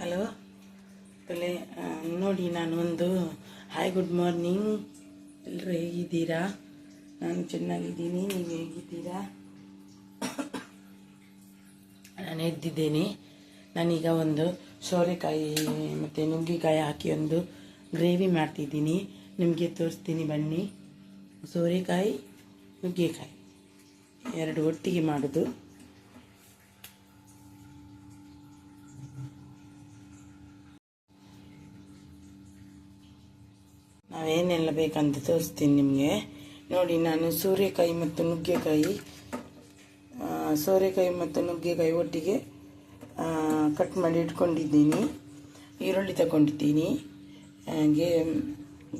Hello? ತಲೆ ನೋಡಿ ನಾನು ಒಂದು ಹಾಯ್ ಗುಡ್ ಮಾರ್ನಿಂಗ್ ಎಲ್ಲರೂ ಹೇಗಿದ್ದೀರಾ? ನಾನು ಚೆನ್ನಾಗಿದ್ದೀನಿ, ನೀವು ಹೇಗಿದ್ದೀರಾ? ನಾನು ಎದ್ದಿದ್ದೇನೆ. ನಾನೀಗ ಒಂದು ಸೋರೆಕಾಯಿ ಮತ್ತು ನುಗ್ಗೆಕಾಯಿ ಹಾಕಿ ಒಂದು ಗ್ರೇವಿ ಮಾಡ್ತಿದ್ದೀನಿ. ನಿಮಗೆ ತೋರಿಸ್ತೀನಿ ಬನ್ನಿ. ಸೋರೆಕಾಯಿ, ನುಗ್ಗೆಕಾಯಿ. ಎರಡು ಒಟ್ಟಿಗೆ ಮಾಡೋದು. ನಾವೇನೆಲ್ಲ ಬೇಕಂತ ತೋರಿಸ್ತೀನಿ ನಿಮಗೆ. ನೋಡಿ, ನಾನು ಸೂರ್ಯಕಾಯಿ ಮತ್ತು ನುಗ್ಗೆಕಾಯಿ ಸೋರೆಕಾಯಿ ಮತ್ತು ನುಗ್ಗೆಕಾಯಿ ಒಟ್ಟಿಗೆ ಕಟ್ ಮಾಡಿ ಇಟ್ಕೊಂಡಿದ್ದೀನಿ. ಈರುಳ್ಳಿ ತಗೊಂಡಿದ್ದೀನಿ. ಹಾಗೆ,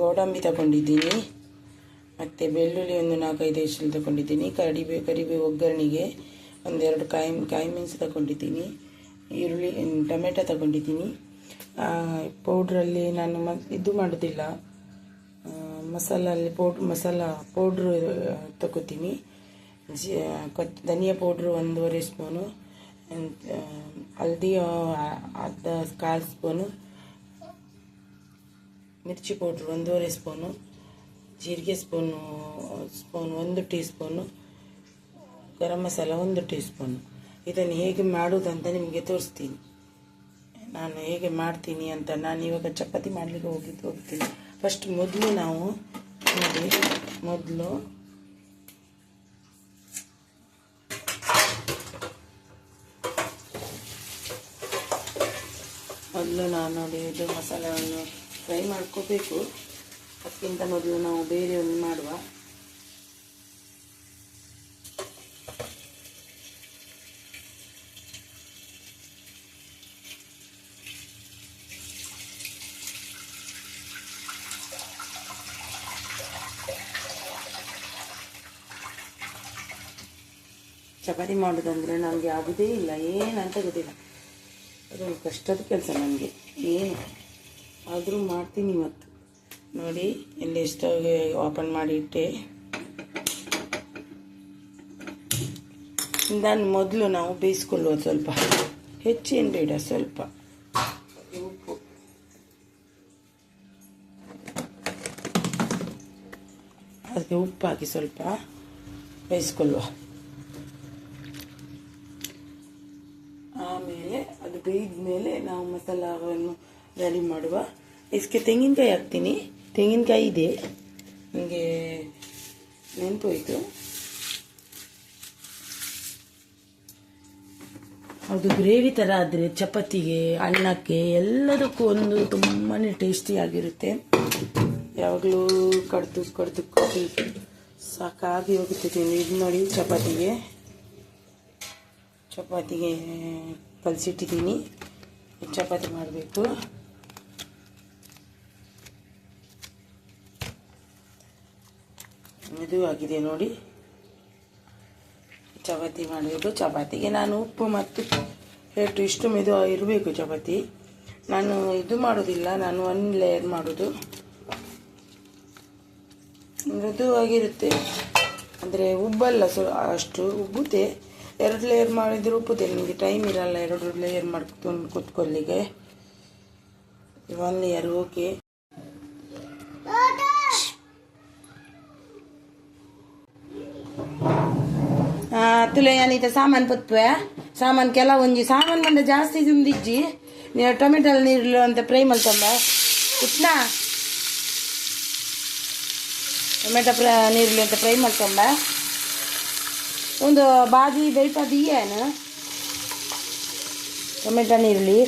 ಗೋಡಂಬಿ ತಗೊಂಡಿದ್ದೀನಿ. ಮತ್ತು ಬೆಳ್ಳುಳ್ಳಿ ಒಂದು ನಾಲ್ಕೈದು ಎಷ್ಟು ತಗೊಂಡಿದ್ದೀನಿ. ಕರಿಬೇ ಕರಿಬೇವು ಒಗ್ಗರಣೆಗೆ ಒಂದೆರಡು ಕಾಯಿ ಕಾಯಿ ಮೆಣಸು ತಗೊಂಡಿದ್ದೀನಿ. ಈರುಳ್ಳಿ, ಟೊಮೆಟೊ ತಗೊಂಡಿದ್ದೀನಿ. ಪೌಡ್ರಲ್ಲಿ ನಾನು ಮ, ಇದು ಮಾಡೋದಿಲ್ಲ. ಮಸಾಲಲ್ಲಿ ಪೌಡ್ರ್ ಮಸಾಲ ಪೌಡ್ರು ತಗೋತೀನಿ ಜಿ ಕೊತ್, ಧನಿಯಾ ಪೌಡ್ರು ಒಂದೂವರೆ ಸ್ಪೂನು ಹಲ್ದಿ ಅರ್ಧ ಕಾಲು ಸ್ಪೂನು ಮಿರ್ಚಿ ಪೌಡ್ರು ಒಂದೂವರೆ ಸ್ಪೂನು ಜೀರಿಗೆ ಸ್ಪೂನು ಸ್ಪೂನ್ ಒಂದು ಟೀ ಸ್ಪೂನು ಗರಂ ಮಸಾಲ ಒಂದು ಟೀ ಸ್ಪೂನು ಇದನ್ನು ಹೇಗೆ ಮಾಡೋದಂತ ನಿಮಗೆ ತೋರಿಸ್ತೀನಿ. ನಾನು ಹೇಗೆ ಮಾಡ್ತೀನಿ ಅಂತ ನಾನು ಇವಾಗ ಚಪಾತಿ ಮಾಡಲಿಕ್ಕೆ ಹೋಗಿದ್ದು ಹೋಗ್ತೀನಿ. ಫಸ್ಟ್ ಮೊದಲು ನಾವು ನೋಡಿ, ಮೊದಲು. ಮೊದಲು ನಾವು ನೋಡಿ ಇದು ಮಸಾಲೆಯನ್ನು ಫ್ರೈ ಮಾಡ್ಕೋಬೇಕು. ಅದಕ್ಕಿಂತ ಮೊದಲು ನಾವು ಬೇರೆ ಒಂದು ಮಾಡುವ. ಚಪಾತಿ ಮಾಡೋದಂದರೆ ನನಗೆ ಆಗೋದೇ ಇಲ್ಲ. ಏನಂತ ಗೊತ್ತಿಲ್ಲ. ಅದೊಂದು ಕಷ್ಟದ ಕೆಲಸ ನನಗೆ. ಏನು? ಆದರೂ ಮಾಡ್ತೀನಿ ಇವತ್ತು. ನೋಡಿ ಇಲ್ಲಿ ಸ್ಟವ್ ಓಪನ್ ಮಾಡಿ ಇಟ್ಟೆ. ಇದನ್ನು ಮೊದಲು ನಾವು ಬೇಯಿಸ್ಕೊಳ್ಳೋದು ಸ್ವಲ್ಪ. ಹೆಚ್ಚೇನು ಬೇಡ, ಸ್ವಲ್ಪ. ಉಪ್ಪು. ಅದಕ್ಕೆ ಉಪ್ಪು ಹಾಕಿ ಸ್ವಲ್ಪ ಬೇಯಿಸ್ಕೊಳ್ಳುವ ಆಮೇಲೆ ಅದು ಬೇಯ್ದ ಮೇಲೆ ನಾವು ಮಸಾಲವನ್ನು ರೆಡಿ ಮಾಡುವ. ಇದಕ್ಕೆ ತೆಂಗಿನಕಾಯಿ ಹಾಕ್ತೀನಿ. ತೆಂಗಿನಕಾಯಿ ಇದೆ. ನನಗೆ ನೆನಪೋಯ್ತು ಅದು ಗ್ರೇವಿ ಥರ ಆದರೆ ಚಪಾತಿಗೆ, ಅನ್ನಕ್ಕೆ ಎಲ್ಲದಕ್ಕೂ ಒಂದು ತುಂಬಾ ಟೇಸ್ಟಿಯಾಗಿರುತ್ತೆ ಯಾವಾಗಲೂ ಕಡ್ದು ಕಡ್ದು ಸಾಕಾಗಿ ಹೋಗುತ್ತೆ ಇದು ನೋಡಿ ಚಪಾತಿಗೆ. ಚಪಾತಿಗೆ ಕಲಸಿಟ್ಟಿದ್ದೀನಿ. ಚಪಾತಿ ಮಾಡಬೇಕು. ಇದು ಆಗಿದೆ ನೋಡಿ. ಚಪಾತಿ ಮಾಡಬೇಕು. ಚಪಾತಿಗೆ ನಾನು ಉಪ್ಪು ಮತ್ತು ಹೆಟ್ಟು ಇಷ್ಟು ಮೆದು ಇರಬೇಕು ಚಪಾತಿ. ನಾನು ಇದು ಮಾಡೋದಿಲ್ಲ, ನಾನು ಒನ್ ಲೇಯರ್ ಮಾಡೋದು. ಮೃದುವಾಗಿರುತ್ತೆ ಅಂದರೆ ಉಬ್ಬಲ್ಲ ಸೊ ಅಷ್ಟು ಉಬ್ಬುತ್ತೆ. ಎರಡು ಲೇಯರ್ ಮಾಡಿದ್ರೆ ಉಪ್ಪುದಿಲ್ಲ ನಿಮಗೆ ಟೈಮ್ ಇರಲ್ಲ, ಎರಡು ಲೇಯರ್ ಮಾಡ್ಕೊಂಡು ಕುತ್ಕೊಳ್ಳಿಗೆ ಒನ್ ಲೇಯರ್ ಓಕೆ ತುಲೆ ಸಾಮಾನು ಸಾಮಾನ್ ಸಾಮಾನು ಕೆಲ ಒಂಜಿ ಸಾಮಾನು ಬಂದ ಜಾಸ್ತಿ ತಿಂದಿಜ್ಜಿ. ನೀವು ಟೊಮೆಟೊ ನೀರು ಅಂತ ಫ್ರೈ ಮಲ್ತಂಬ ಉಟ್ನಾ ಟೊಮೆಟೊ ಫ್ರೈ ನೀರುಳ್ಳಿ ಅಂತ ಫ್ರೈ ಮಾಡ್ಕೊಂಬ ಒಂದು ಬಾಜಿ ಬೇಯ್ಪದಿ ಏನು ಟೊಮೆಟೊ ನೀರುಳ್ಳಿ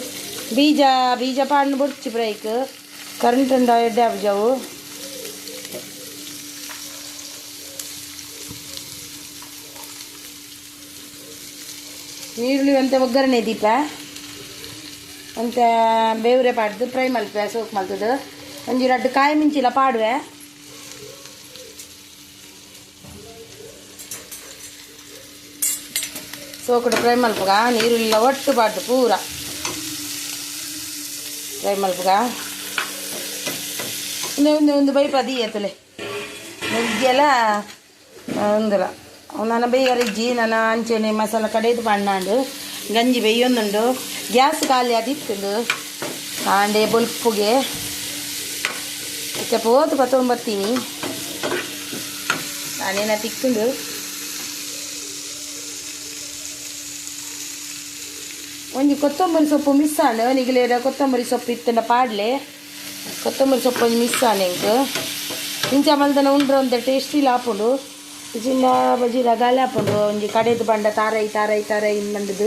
ಬೀಜ ಬೀಜ ಪಾಡ್ನ ಬೊಡ್ಚಿ ಬ್ರೇಕ್ ಕರೆಂಟ್ ಉಂಡ ಎಡ್ಡೆ ಅಬ್ಜಾವು ನೀರುಳ್ಳಿ ಅಂತ ಒಗ್ಗರಣೆ ದೀಪ. ಅಂತ ಬೇವ್ರೆ ಪಾಡ್ದು ಫ್ರೈ ಮಲ್ಪೆ ಸೋಕ್ ಮಲ್ತದು ಒಂಜಿ ರಡ್ಡು ಕಾಯಿ ಮಿಂಚಿಲ ಪಾಡುವೆ. ಸೋಕುಡು ಫ್ರೈ ಮಲ್ಪಗ ನೀರುಳ್ಳಿ ಒಟ್ಟು ಪಾಡ್ದು ಪೂರ. ಫ್ರೈ ಮಲ್ಪಗ ಇನ್ನೇ ಒಂದು ಒಂದು ಬೈಪ್ ಅದಿ ಎತ್ತಲೆ. ನುಗ್ಗೆಲ್ಲ ಒಂದಲ್ಲ. ನನ್ನ ಬೇಯರಿಜ್ಜಿ ನನ್ನ ಅಂಚೆನೆ ಮಸಾಲ ಕಡೆದು ಬಣ್ಣಾಂಡು ಗಂಜಿ ಬೇಯೊಂದುಂಡು ಗ್ಯಾಸ್ ಖಾಲಿ ಅದಿತ್ತುಂಡು ಆಂಡೆ ಬೊಲ್ಪುಗೆ. ಇಕ್ಕ ಪೋತು ಪತ್ತೊಂದು ಬರ್ತೀನಿ ನಾನೇನ ತಿಕ್ಕುಂಡು. ಒಂಜಿ ಕೊತ್ತಂಬರಿ ಸೊಪ್ಪು ಮಿಸ್ ಆನೆ. ನಿಗಲೇರ ಕೊತ್ತಂಬರಿ ಸೊಪ್ಪು ಇತ್ತಂಡ ಪಾಡ್ಲೆ? ಕೊತ್ತಂಬರಿ ಸೊಪ್ಪು ಒಂಜಿ ಮಿಸ್ ಆನೆ ಎಂಕ್ ಇಂಚ ಮಲ್ದನ ಉಂಡ್ರ ಒಂದ ಟೇಸ್ಟಿ ಹಾಪುಂಡು. ಚಿನ್ನ ಬಜಿ ರಗಾಲೆ ಹಾಪುಂಡು. ಒಂಜಿ ಕಡೆದು ಬಂಡ ತಾರೈ ತಾರೈ ತಾರೈ ಬಂದದು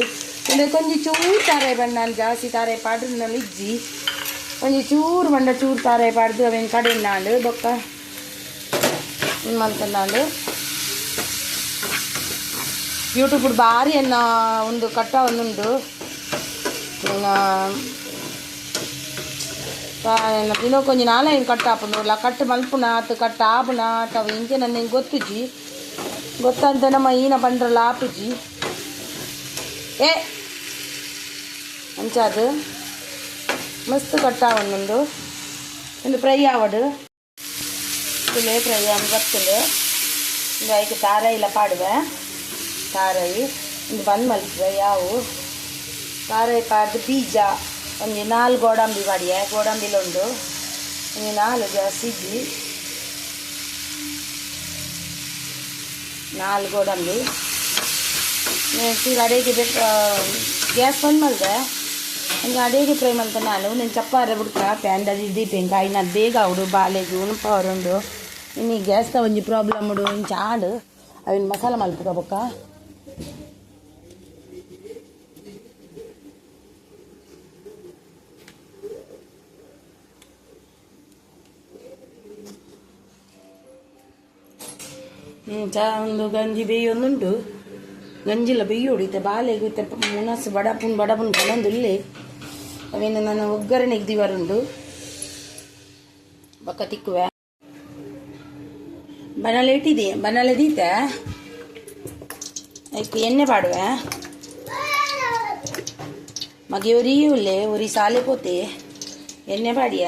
ಇಲ್ಲ ಕೊಂಜಿ ಚೂರು ತಾರೈ ಬಂಡ ನಾನು ಜಾಸ್ತಿ ತಾರೈ ಪಾಡ್ರು ನಾನು ಇಜ್ಜಿ. ಒಂಜಿ ಚೂರು ಬಂಡ ಚೂರು ತಾರೈ ಪಾಡ್ದು ಅವೇನು ಕಡೆ ನಾಂಡು, ಬೊಕ್ಕ. ಇನ್ನು ಮಲ್ತಂದಾಂಡು ಯೂಟ್ಯೂಬ್ ಭಾರಿ ಅನ್ನ ಒಂದು ಕಟ್ಟ ಒಂದುಂಡು. ಇನ್ನೂ ಕೊಂಚ ನಾಳೆ ಹಿಂಗೆ ಕಟ್ ಹಾಪುಲ್ಲ ಕಟ್ ಮಲ್ಪುನ ಆತು ಕಟ್ ಆಪುನ ಅವು ಇಂಚೆ ನನ್ನ ಹಿಂಗೆ ಗೊತ್ತಿಜಿ ಗೊತ್ತಂತೆ ನಮ್ಮ ಈನ ಬಂದ್ರಲ್ಲ ಆಪಿಜಿ ಏ ಅಂಚಾದು ಮಸ್ತ್ ಕಟ್ ಆವೊಂದು ಒಂದು ಫ್ರೈ ಆವಡು ಇಲ್ಲೇ ಫ್ರೈ ಆಗಿ ಬರ್ತದೆ ಇದು ಐಕೆ ಸಾರಾಯಿ ಇಲ್ಲ ಪಾಡುವೆ ಸಾರಾಯಿ ಇದು ಬಂದು ಮಲ್ಪುವೆ ಯಾವು ತಾರೈ ಪಾಡ್ದು ಬೀಜ ಒಂಜಿ ನಾಲ್ ಗೋಡಂಬಿ ಪಾಡಿಯೆ ಗೋಡಂಬಿಲುಂಡು ಒಂಜಿ ನಾಲ್ ಸಿಜ್ಜಿ ನಾಲ್ ಗೋಡಂಬಿ ಸೀರೆ ಅಡಿಗೆ ಬೇಕು ಗ್ಯಾಸ್ ಬಂದ್ ಮಲ್ದೆ ಹಂಗೆ ಅಡಿಗೆ ಫ್ರೈ ಮಲ್ತ ನಾನು నేను ಚಪ್ಪಾರೆ ಬಿಡ್ಕ ಪ್ಯಾಂಡ್ ಅದು ದೀಪ ಕಾಯಿ ನಾನು ಬೇಗ ಅವಡು ಬಾಲೆಗೆ ಉಣಪ ಅವರುಂಡು ಇನ್ನು ಈ ಗ್ಯಾಸ್ದ ಒಂಜಿ ಪ್ರಾಬ್ಲಮ್ ಉಡು ಇಂಚ ಆಡು ಅವಿನ ಮಸಾಲ ಮಲ್ಪುಕ ಬೊಕ್ಕ ಹ್ಞೂ ಒಂದು ಗಂಜಿ ಬೇಯೊಂದುಂಟು. ಗಂಜಿಲ್ಲ ಬೇಯಿ ಹೊಡಿತೆ ಬಾಲೆಗೆ ಮುನಸ್ ಬಡಪುನ್ ಬಡಪುನ್ ಕಲೊಂದು ಇಲ್ಲೇ. ಅವೇನು ನಾನು ಒಗ್ಗರಣೆಗೆ ದಿವರುಂಡು ಬಕ್ಕ ತಿಕ್ಕುವೆ. ಬನಲೆ ಇಟ್ಟಿದೆ, ಬನಲೆ ದೀತೆ. ಆಯ್ತು ಎಣ್ಣೆ ಪಾಡುವೆ ಮಗೆ ಉರಿ ಉಲ್ಲೆ ಉರಿ ಸಾಲೆ ಪೋತೆ. ಎಣ್ಣೆ ಪಾಡಿಯ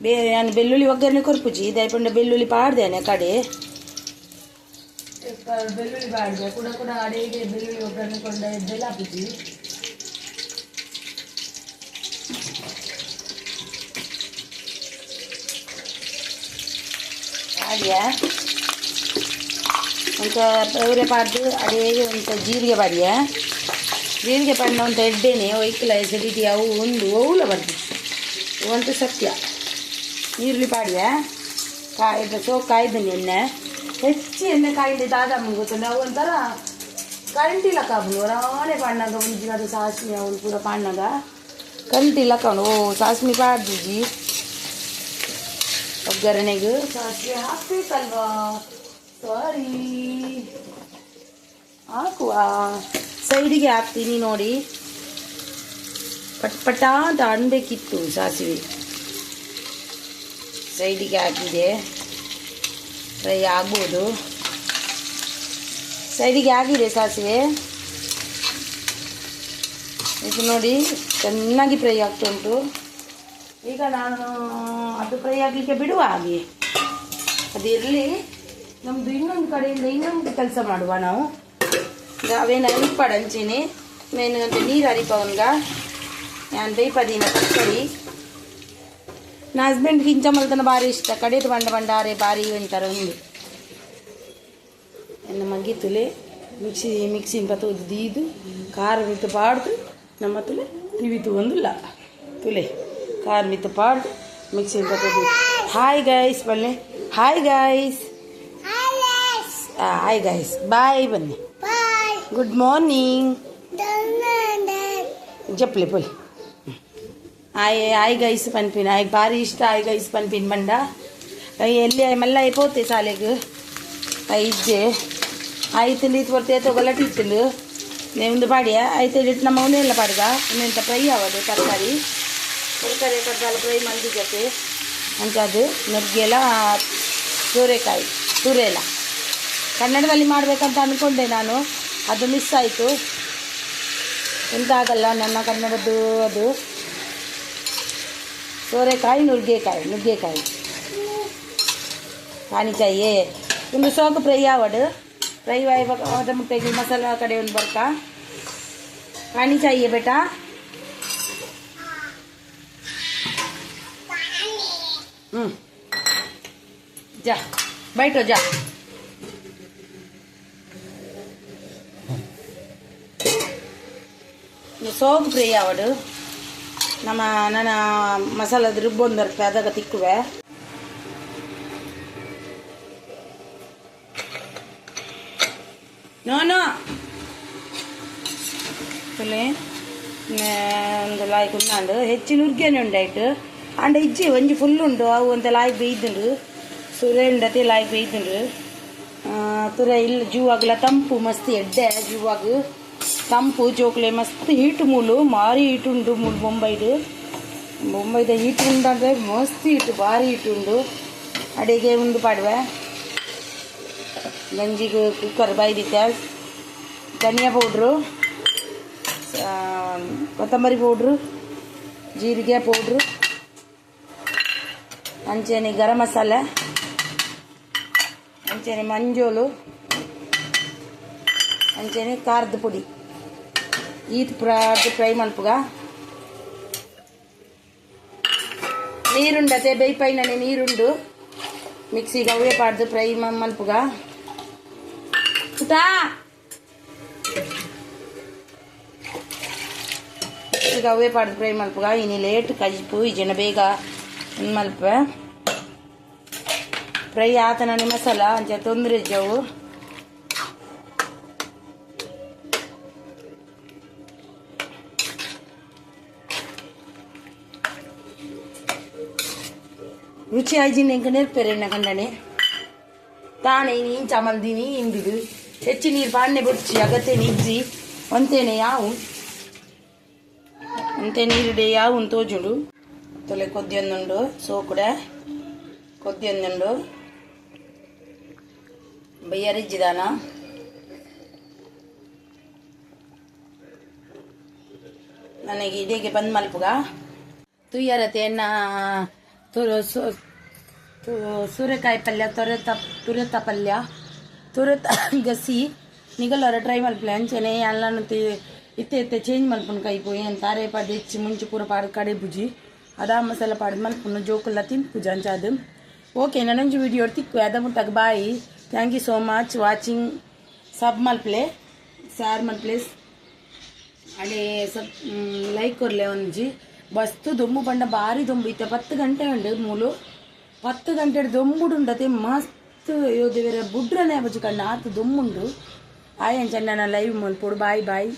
ಬೇ ನಾನು ಬೆಳ್ಳುಳ್ಳಿ ಒಗ್ಗರಣೆ ಕೊರ್ಪುಜಿ ದಯಪಂಡ ಬೆಳ್ಳುಳ್ಳಿ ಪಾಡ್ದೇನೆ ಕಡೆ. ಬೆಳ್ಳುಳ್ಳಿ ಪಾಡ್ದೆ ಕೂಡ ಕೂಡ ಅಡಿಗೆ ಬೆಳ್ಳುಳ್ಳಿ ಒಗ್ಗರಣೆ ಕೊಂಡ ಎದ್ದೆಲ್ಲ ಹಾಕುಜಿ ಅಂತ ಪೌರೆ ಪಾಡ್ದು ಅಡಿಗೆ ಅಂತ ಜೀರಿಗೆ ಪಾಡ್ಯ? ಜೀರಿಗೆ ಪಂಡ ಒಂತ ಎಡ್ಡೆನೆ ಒಯ್ಕಲ ಎಸಿಡಿಟಿ ಅವು ಒಂದು ಅವುಲ ಬರ್ದು ಇವಂತೂ ಸತ್ಯ. ಈರುಳ್ಳಿ ಪಾಡಿಯ ಕಾಯ್ದ ಸೋ ಕಾಯ್ದನಿ ಎಣ್ಣೆ ಹೆಚ್ಚು ಎಣ್ಣೆ ಕಾಯ್ದೆ ದಾದ ಗೊತ್ತಿಲ್ಲ ಅವು ಒಂಥರ ಕರೆಂಟ್ ಇಲ್ಲ ಕಾಬು ರಾಣೆ ಪಾಡ್ನಾಗ ಒಂದು ಅದು ಸಾಸ್ಮಿ ಅವಳು ಪೂರ ಪಾಡ್ನಾಗ. ಕರೆಂಟ್ ಇಲ್ಲ ಕಾಣು ಓ ಸಾಸ್ಮಿ ಪಾಡ್ದಿಜಿ ಒಗ್ಗರಣೆಗೆ. ಸಾಸಿವೆ ಹಾಕ್ಬೇಕಲ್ವಾ? ಸಾರಿ. ಹಾಕುವ. ಸೈಡಿಗೆ ಹಾಕ್ತೀನಿ ನೋಡಿ. ಪಟ್ ಪಟ ಅಂತ ಅನ್ಬೇಕಿತ್ತು ಸಾಸಿವೆ. ಸೈಡಿಗೆ ಹಾಕಿದೆ ಫ್ರೈ ಆಗ್ಬೋದು. ಸೈಡಿಗೆ ಆಗಿದೆ ಸಾಸಿವೆ. ಇದು ನೋಡಿ, ಚೆನ್ನಾಗಿ ಫ್ರೈ ಆಗ್ತಾ ಉಂಟು. ಈಗ ನಾನು ಅದು ಫ್ರೈ ಆಗಲಿಕ್ಕೆ ಬಿಡುವ ಹಾಗೆ. ಅದಿರಲಿ ನಮ್ಮದು ಇನ್ನೊಂದು ಕಡೆಯಿಂದ ಇನ್ನೊಂದು ಕೆಲಸ ಮಾಡುವ ನಾವು. ಅವೇನು ಅರಿಪಾಡ ಹಂಚೀನಿ ಮೇನು ನೀರು ಅರಿಪವನ್ಗ ನಾನು ಬೇಯ್ಪದೀನ ತಕ್ಕಡಿ నా హస్బెండ్కి ఇంచమ్మలతన భారీ ఇష్ట కడేటి ಬಂಡ బండారే భారీ అంటారు ఉంది ಎನ್ನ ಮಗ್ಗಿ ತುಲೆ ಮಿಕ್ಸಿ ಮಿಕ್ಸಿ ಪತ್ತು ದೀದು ಖಾರ ಮಿತ್ತು ಪಾಡ್ದು ನಮ್ಮ ತುಲೆ ನಿವಿತು ಒಂದಿಲ್ಲ. ತುಲೆ ಖಾರ ಮಿತ್ತು ಪಾಡ್ದು ಮಿಕ್ಸಿ ಪತ್ತು ಹಾಯ್ ಗಾಯ್ಸ್ ಬನ್ನಿ. Hi guys hi guys bye ಬನ್ನಿ. ಗುಡ್ ಮಾರ್ನಿಂಗ್ ಜಪ್ಲೆ ಪೊಲೆ. ಆಯ್ ಆಯ್ ಗೈಸು ಪನ್ಪಿನ ಆಯ್ಕೆ ಭಾರಿ ಇಷ್ಟ ఆయకు భారీ ಪನ್ಪಿನ ఆయిగా ఇసు పనిపిన బండ వెళ్ళి మళ్ళీ అయిపోతాయి సాలేకు ఇజ్జే ಆಯ್ತಿಲ್ಲ ಇದು ಬರ್ತೀಯ ತೊಗೊಲಟ್ ಇತ್ತಿಲ್ಲ ನಿಮ್ದು ಬಾಡಿಯ? ಆಯ್ತು ಇಟ್ಟು ನಮ್ಮ ಅವನೇ ಎಲ್ಲ ಬಾಡಿದ ಇನ್ನೆಂತ ಫ್ರೈ ಆಗೋದು ತರಕಾರಿ. ತರಕಾರಿ ಕಡ್ದಾಲ ಫ್ರೈ ಮಂದಿ ಜೊತೆ. ಅಂಥದ್ದು ನುಗ್ಗೆಲ್ಲ ಸೂರೆಕಾಯಿ, ಸೂರೆಲ್ಲ. ಕನ್ನಡದಲ್ಲಿ ಮಾಡಬೇಕಂತ ಅಂದ್ಕೊಂಡೆ ನಾನು. ಅದು ಮಿಸ್ ಆಯಿತು. ಎಂತ ಆಗಲ್ಲ, ನನ್ನ ಕನ್ನಡದ್ದು ಅದು. ಸೋರೆಕಾಯಿ ನುಗ್ಗೆಕಾಯಿ ನುಗ್ಗೆಕಾಯಿ ಕಾಣಿಕಾಯಿ ನಿಮಗೆ ಸೋಕು ಫ್ರೈ ಆವಡು ಫ್ರೈ ಆಯ್ಬೇಕು ಅದ ಮುಟ್ಟೆಗೆ ಮಸಾಲ ಕಡೆ ಒಂದು ಬರ್ತಾ ಕಾಣಿಕಾಯಿ ಬೇಟ ಹ್ಞೂ ಜಾ ಬೈಟು ಜಾ ಸೋಕು ಫ್ರೈ ಆವಡು ನಮ್ಮ ನನ್ನ ಮಸಾಲದ ರುಬ್ಬೊಂದು ಬರ್ತದೆ ಅದಾಗ ತಿಕ್ಕುವೆ. ನೋ ನೋ ತುಲೆ ಒಂದು ಲಾಯ್ಕ್ ಕುಂದು ಹೆಚ್ಚಿನ ಉರ್ಗೇನೆ ಉಂಡಾಯ್ತು ಅಂಡ ಇಜ್ಜಿ, ಒಂಜಿ ಫುಲ್ ಉಂಡು. ಅವು ಒಂದು ಲಾಯಿ ಬೇಯ್ದುಂಡು. ಸುರೆ ಉಂಡತಿ ಲಾಯ್ಕ್ ಬೇಯ್ದುಂಡು. ತುರ ಇಲ್ಲ ಜೂವಾಗಲ ತಂಪು, ಮಸ್ತ್ ಎಡ್ಡೆ, ಜೂವಾಗ. ತಂಪು, ಜೋಕ್ಲೆ, ಮಸ್ತ್ ಹೀಟ್ ಮೂಲು, ಮಾರಿ ಉಂಡು ಮೂಲು ಬೊಂಬೈಡು ಬೊಂಬೈದ ಹೀಟ್ ಉಂಡಂದ್ರೆ ಮಸ್ತ್ ಹೀಟ್, ಭಾರಿ ಉಂಡು. ಅಡಿಗೆ ಉಂಡು ಪಾಡುವೆ. ಗಂಜಿಗೆ ಕುಕ್ಕರ್ ಬಾಯ್ದಿತ್ತೆ. ಧನಿಯಾ ಪೌಡ್ರು ಕೊತ್ತಂಬರಿ ಪೌಡ್ರು ಜೀರಿಗೆ ಪೌಡ್ರು ಅಂಚೆನೆ ಗರಂ ಮಸಾಲೆ, ಅಂಚೆನೆ ಮಂಜೋಲು, ಅಂಚೆನೆ ಖಾರದ ಪುಡಿ. ಈತ್ ಪ್ರಾಡ್ ಫ್ರೈ ಮಲ್ಪುಗ ನೀರುಂಡತೆ ಬೇಯ್ಪೈನನೆ ನೀರುಂಡು. ಮಿಕ್ಸಿಗೆ ಅವೇ ಪಾಡ್ದು ಫ್ರೈ ಮಲ್ಪುಗ ಪುಟಾ ಈಗ ಅವೇ ಪಾಡ್ದು ಫ್ರೈ ಮಲ್ಪುಗ ಇನಿ ಲೇಟ್ ಕಜಿಪು, ಈ ಜನ ಬೇಗ ಮಲ್ಪ ಫ್ರೈ ಆತನ ಮಸಾಲ ಅಂಚ ತೊಂದರೆ ಜವು ರುಚಿ ಆಯ್ಜಿನ ಎಂಕ ನೆರ್ಪೆರೆಣ್ಣ ಕಂಡನೆ ತಾನೇ ನೀ ಚಮಲ್ದಿನಿ ಇಂದಿದು ಹೆಚ್ಚು ನೀರು ಪಾಣ್ಣೆ ಬುಡ್ಚಿ, ಅಗತ್ಯ ನಿಜ್ಜಿ. ಅಂತೇನೆ ಯಾವು? ಅಂತೆ ನೀರುಡೆ ಯಾವು ತೋಜುಡು. ತೊಲೆ ಕೊದ್ದಿಯೊಂದುಂಡು ಸೋಕುಡೆ ಕೊದ್ದಿಯೊಂದುಂಡು ಬಯ್ಯರಿಜ್ಜಿದಾನ ನನಗೆ ಇಡೀಗೆ ಬಂದ್ ಮಲ್ಪುಗ. ತುಯ್ಯರತೆ ಎನ್ನ ತುರು ಸು- ತು- ಸೂರ್ಯಕಾಯಿ ಪಲ್ಯ ತೊರೆತ ತುರೆತ ಪಲ್ಯ ತುರೆತ ಗಸಿ ನಿಗಲರ ಟ್ರೈ ಮಲ್ಪಲೆ ಅಂಚೆನೆ ಎಲ್ಲಾನು ತಿ ಇತ್ತೆ ಇತ್ತೆ ಚೇಂಜ್ ಮಲ್ಪುನ್ ಕೈ ಪೋಯಿ ಅಂತಾರೆ ಪಾಡು ಹೆಚ್ಚಿ ಮುಂಚೆ ಪೂರ ಪಾಡು ಕಡೆ ಬುಜಿ ಅದಾ ಮಸಾಲ ಪಾಡು ಮಲ್ಪುನು ಜೋಕುಲ್ಲ ತಿನ್ ಪೂಜ ಅಂಚಾದು ಓಕೆ ನನಂಜು ವಿಡಿಯೋ ತಿಕ್ಕು ಅದ ಮುಟ್ಟಾಗ ಬಾಯಿ thank you so much watching sub ಮಲ್ಪ್ಲೆ sir ಮಲ್ಪ್ಲೆ ಅದೇ ಸ್ವಲ್ಪ ಲೈಕ್ ಕೊರ್ಲೆ ಒಂಜಿ ಬಸ್ತು ದೊಂಬು ಪಂಡ ಬಾರಿ ದೊಂಬು ಇತ್ತೆ ಪತ್ತು ಗಂಟೆ ಉಂಡು ಮೂಲು ಪತ್ತು ಗಂಟೆ ದೊಂಬುಡು ಉಂಡತೆ ಮಸ್ತ್ ಯೋದೇವರ ಬುಡ್ರನೆ ಬಜು ಕಂಡ ಆತು ದೊಂಬುಂಡು ಆಯ್ ಅಂಚ ನನ್ನ ಲೈವ್ ಮಲ್ಪೋಡು ಬಾಯ್ ಬಾಯ್